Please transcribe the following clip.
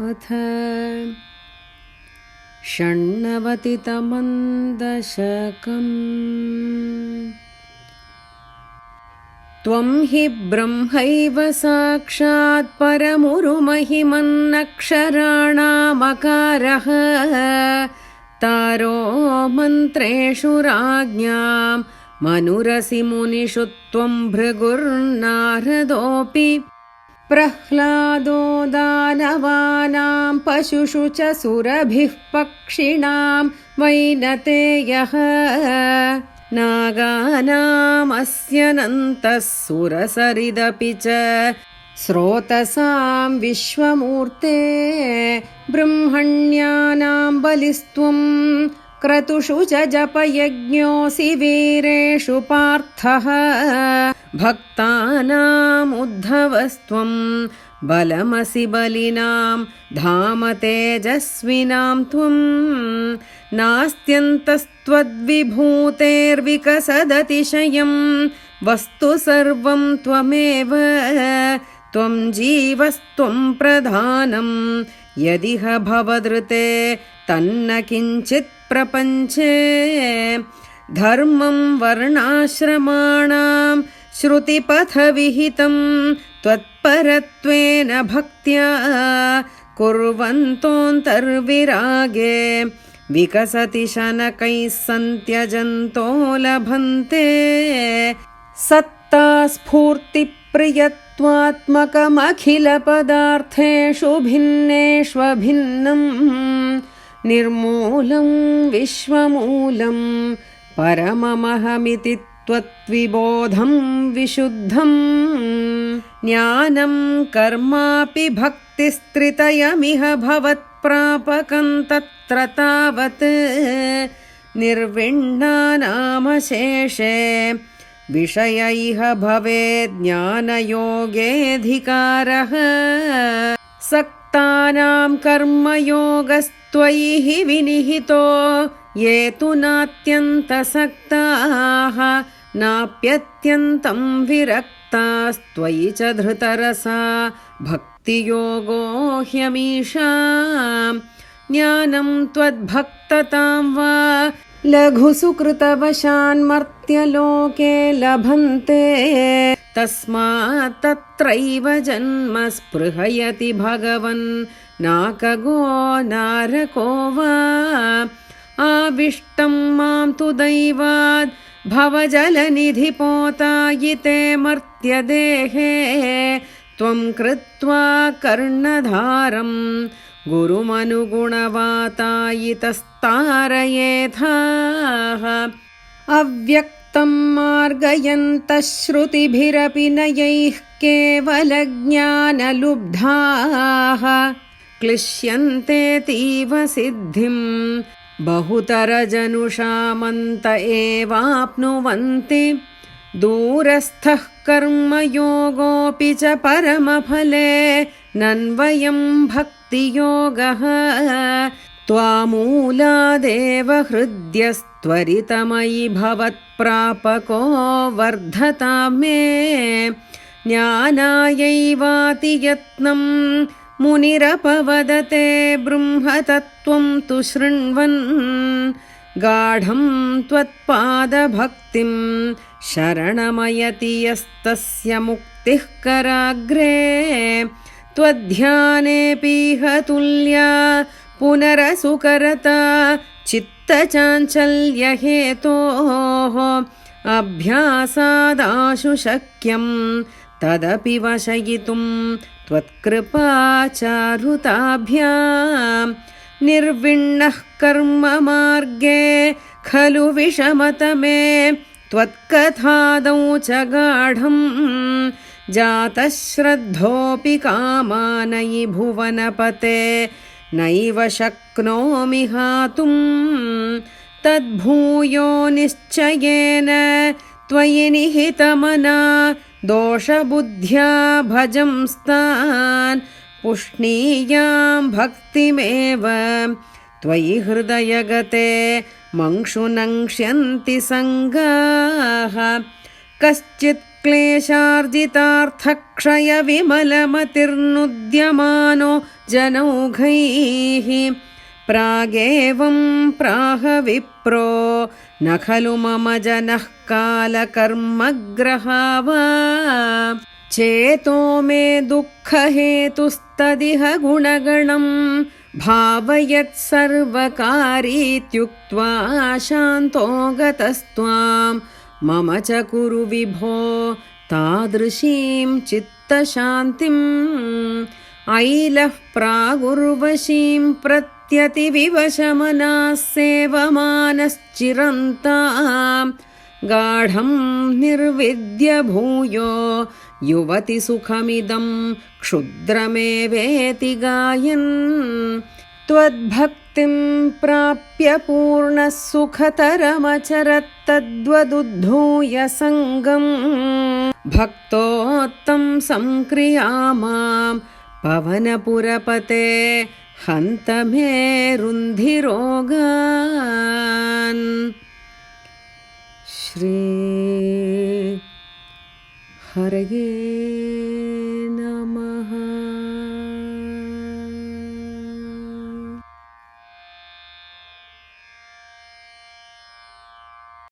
अथ षण्णवतितमं दशकम् त्वं हि ब्रह्मैव साक्षात् परमुरुमहिमन्नक्षराणामकारः। तारो मन्त्रेषु राज्ञां मनुरसि मुनिषु त्वं भृगुर्नारदोऽपि प्रह्लादो दानवानां पशुषु च सुरभिः पक्षिणां वैनतेयः नागानामस्य नन्तः सुरसरिदपि च स्रोतसां विश्वमूर्ते ब्रह्मण्यानां बलिस्त्वं क्रतुषु च जपयज्ञोऽसि वीरेषु पार्थः। भक्तानामुद्धवस्त्वं बलमसि बलिनां धाम तेजस्विनां त्वं। नास्त्यन्तस्त्वद्विभूतेर्विकसदतिशयं वस्तु सर्वं त्वमेव। त्वं जीवस्त्वं प्रधानं यदिह भवदृते तन्न किञ्चित् प्रपञ्चे। धर्मं वर्णाश्रमाणां श्रुतिपथविहितं त्वत्परत्वेन भक्त्या कुर्वन्तोऽन्तर्विरागे। विकसति शनकैः सन्त्यजन्तो लभन्ते। सत्ता स्फूर्तिप्रियत्वात्मकमखिलपदार्थेषु भिन्नेष्वभिन्नम् निर्मूलं विश्वमूलं परममहमिति त्वत्विबोधं विशुद्धम्। ज्ञानं कर्मापि भक्तिस्त्रितयमिह भवत्प्रापकं तत्र तावत्। निर्विण्णानामशेषे विषय इह भवेज्ञानयोगेऽधिकारः सक्तानां कर्मयोगस्त्वयि हि विनिहितो। ये तु नात्यन्तसक्ताः नाप्यत्यन्तं विरक्तास्त्वयि च धृतरसा। भक्तियोगो ह्यमीषा ज्ञानं त्वद्भक्ततां वा लघुसुकृतवशान्मर्त्यलोके लभन्ते। तस्मात् तत्रैव जन्म स्पृहयति भगवन्। नाकगो नारको वा। आविष्टं माँ तु दैवात्। भवजलनिधिपोतायिते मर्त्यदेहे त्वं कृत्वा कर्णधारम्। गुरुमनुगुणवातायितस्तारयेथाः अव्यक्तं मार्गयन्तः श्रुतिभिरपि नयैः केवलज्ञानलुब्धाः। क्लिश्यन्तेऽतीव सिद्धिं। बहुतरजनुषामन्त एवाप्नुवन्ति दूरस्थः कर्मयोगोऽपि च परमफले नन्वयं भक्तियोगः। त्वामूलादेव हृद्यस्त्वरितमयि भवत्प्रापको वर्धता मे। ज्ञानायैवातियत्नं मुनिरपवदते बृंहतत्त्वं तु शृण्वन्। गाढं त्वत्पादभक्तिं शरणमयति यस्तस्य मुक्तिः कराग्रे त्वध्यानेऽपीह तुल्या पुनरसुकरता चित्तचाञ्चल्यहेतोः अभ्यासादाशु शक्यं तदपि वशयितुं त्वत्कृपाचारुताभ्यां निर्विण्णः कर्ममार्गे खलु विषमतमे त्वत्कथादौ च गाढम् जातः श्रद्धोऽपि कामानयि भुवनपते, नैव शक्नोमि हातुं तद्भूयो निश्चयेन त्वयि निहितमना दोषबुद्ध्या भजंस्तान्, पुष्णीयां भक्तिमेव। त्वयि हृदयगते मङ्क्षुनङ्क्ष्यन्ति सङ्गाः। कश्चित् क्लेशार्जितार्थक्षयविमलमतिर्नुद्यमानो जनौघैः। प्रागेवं प्राह विप्रो न खलु मम जनः कालकर्मग्रहावा। चेतो मे दुःखहेतुस्तदिह गुणगणम् भावयत् सर्वकारीत्युक्त्वा शान्तो गतस्त्वां मम च कुरु विभो तादृशीं चित्तशान्तिम्। ऐलः प्रागुर्वशीं प्रत्यतिविवशमनाः सेवमानश्चिरन्ताम् गाढं निर्विद्य भूयो युवति सुखमिदं क्षुद्रमेवेति गायन्। त्वद्भक्तिं प्राप्य पूर्णः सुखतरमचरत्तद्वदुद्धूय सङ्गम्। भक्तोत्तं संक्रिया मां पवनपुरपते हन्त मे रुन्धिरोगान् श्री हरये नमः